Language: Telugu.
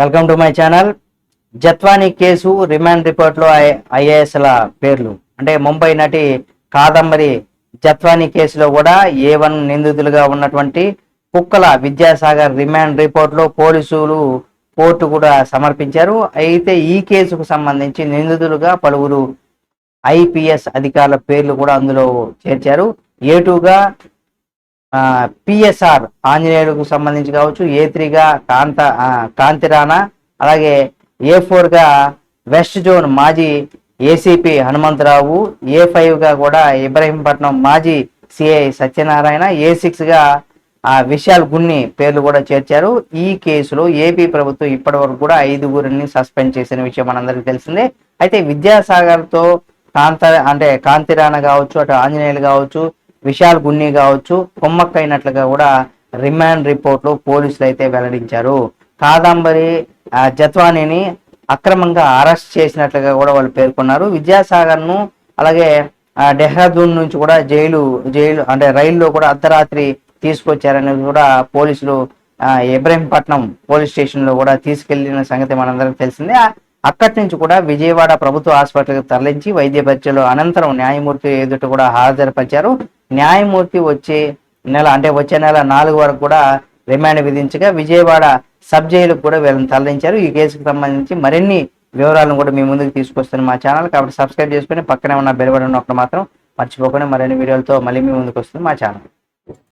Welcome to my channel Jatwani case remand రిపోర్ట్లో ఐఏఎస్ల పేర్లు. అంటే ముంబై నటి కాదంబరి జత్వానీ కేసులో కూడా ఏ వన్ నిందితులుగా ఉన్నటువంటి కుక్కల విద్యాసాగర్ రిమాండ్ రిపోర్ట్లో పోలీసులు కోర్టు కూడా సమర్పించారు. అయితే ఈ కేసుకు సంబంధించి నిందితులుగా పలువురు ఐపీఎస్ అధికారుల పేర్లు కూడా అందులో చేర్చారు. ఏటుగా పిఎస్ఆర్ ఆంజనేయులకు సంబంధించి కావచ్చు ఏ త్రీగా కాంత ఆ, అలాగే ఏ ఫోర్గా వెస్ట్ జోన్ మాజీ ఏసీపీ హనుమంతరావు ఏ ఫైవ్గా కూడా ఇబ్రహీంపట్నం మాజీ సిఐ సత్యనారాయణ ఏ సిక్స్గా ఆ విశాల్ గున్ని పేర్లు కూడా చేర్చారు. ఈ కేసులో ఏపీ ప్రభుత్వం ఇప్పటి వరకు కూడా ఐదుగురిని సస్పెండ్ చేసిన విషయం మనందరికీ తెలిసిందే. అయితే విద్యాసాగర్తో కాంత అంటే కాంతిరాణ కావచ్చు అటు ఆంజనేయులు కావచ్చు విశాల్ గున్ని కావచ్చు కొమ్మక్కైనట్లుగా కూడా రిమాండ్ రిపోర్ట్లు పోలీసులు అయితే వెల్లడించారు. కాదంబరి జత్వానీని అక్రమంగా అరెస్ట్ చేసినట్లుగా కూడా వాళ్ళు పేర్కొన్నారు. విద్యాసాగర్ను అలాగే డెహ్రాదూన్ నుంచి కూడా జైలు జైలు అంటే రైల్లో కూడా అర్ధరాత్రి తీసుకొచ్చారనేది కూడా పోలీసులు ఇబ్రహీంపట్నం పోలీస్ స్టేషన్లో కూడా తీసుకెళ్ళిన సంగతి మనందరికి తెలిసిందే. అక్కడి నుంచి కూడా విజయవాడ ప్రభుత్వ హాస్పిటల్కి తరలించి వైద్య పరీక్షలు అనంతరం న్యాయమూర్తి ఎదుట కూడా హాజరుపరిచారు. న్యాయమూర్తి వచ్చి నెల అంటే వచ్చే నెల నాలుగు వరకు కూడా రిమాండ్ విధించగా విజయవాడ సబ్ జైలుకు కూడా వీళ్ళని తరలించారు. ఈ కేసుకు సంబంధించి మరిన్ని వివరాలను కూడా మీ ముందుకు తీసుకొస్తాను మా ఛానల్. కాబట్టి సబ్స్క్రైబ్ చేసుకుని పక్కనే ఉన్న బెల్ బటన్ మాత్రం మర్చిపోకుండా మరిన్ని వీడియోలతో మళ్ళీ మీ ముందుకు వస్తుంది మా ఛానల్.